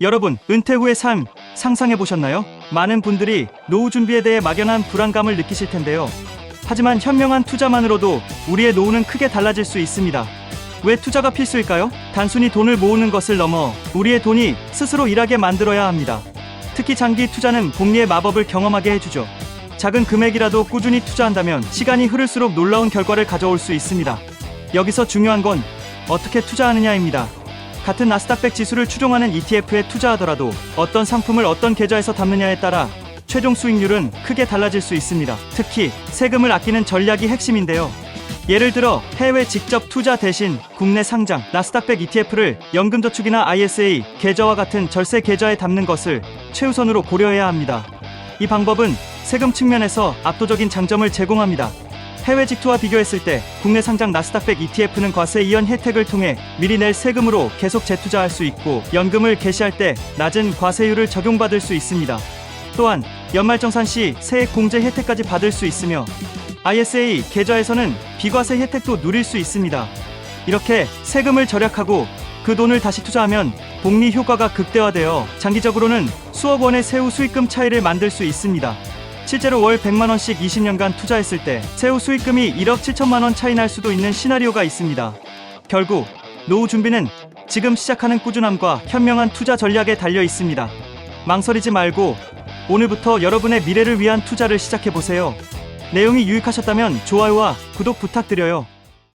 여러분, 은퇴 후의 삶 상상해 보셨나요? 많은 분들이 노후 준비에 대해 막연한 불안감을 느끼실 텐데요. 하지만 현명한 투자만으로도 우리의 노후는 크게 달라질 수 있습니다. 왜 투자가 필수일까요? 단순히 돈을 모으는 것을 넘어 우리의 돈이 스스로 일하게 만들어야 합니다. 특히 장기 투자는 복리의 마법을 경험하게 해주죠. 작은 금액이라도 꾸준히 투자한다면 시간이 흐를수록 놀라운 결과를 가져올 수 있습니다. 여기서 중요한 건 어떻게 투자하느냐입니다. 같은 나스닥100 지수를 추종하는 ETF에 투자하더라도 어떤 상품을 어떤 계좌에서 담느냐에 따라 최종 수익률은 크게 달라질 수 있습니다. 특히 세금을 아끼는 전략이 핵심인데요. 예를 들어 해외 직접 투자 대신 국내 상장 나스닥100 ETF를 연금저축이나 ISA 계좌와 같은 절세 계좌에 담는 것을 최우선으로 고려해야 합니다. 이 방법은 세금 측면에서 압도적인 장점을 제공합니다. 해외 직투와 비교했을 때 국내 상장 나스닥100 ETF는 과세 이연 혜택을 통해 미리 낼 세금으로 계속 재투자할 수 있고 연금을 개시할 때 낮은 과세율을 적용받을 수 있습니다. 또한 연말정산 시 세액 공제 혜택까지 받을 수 있으며 ISA 계좌에서는 비과세 혜택도 누릴 수 있습니다. 이렇게 세금을 절약하고 그 돈을 다시 투자하면 복리 효과가 극대화되어 장기적으로는 수억 원의 세후 수익금 차이를 만들 수 있습니다. 실제로 월 100만 원씩 20년간 투자했을 때 세후 수익금이 1억 7천만 원 차이 날 수도 있는 시나리오가 있습니다. 결국 노후 준비는 지금 시작하는 꾸준함과 현명한 투자 전략에 달려 있습니다. 망설이지 말고 오늘부터 여러분의 미래를 위한 투자를 시작해 보세요. 내용이 유익하셨다면 좋아요와 구독 부탁드려요.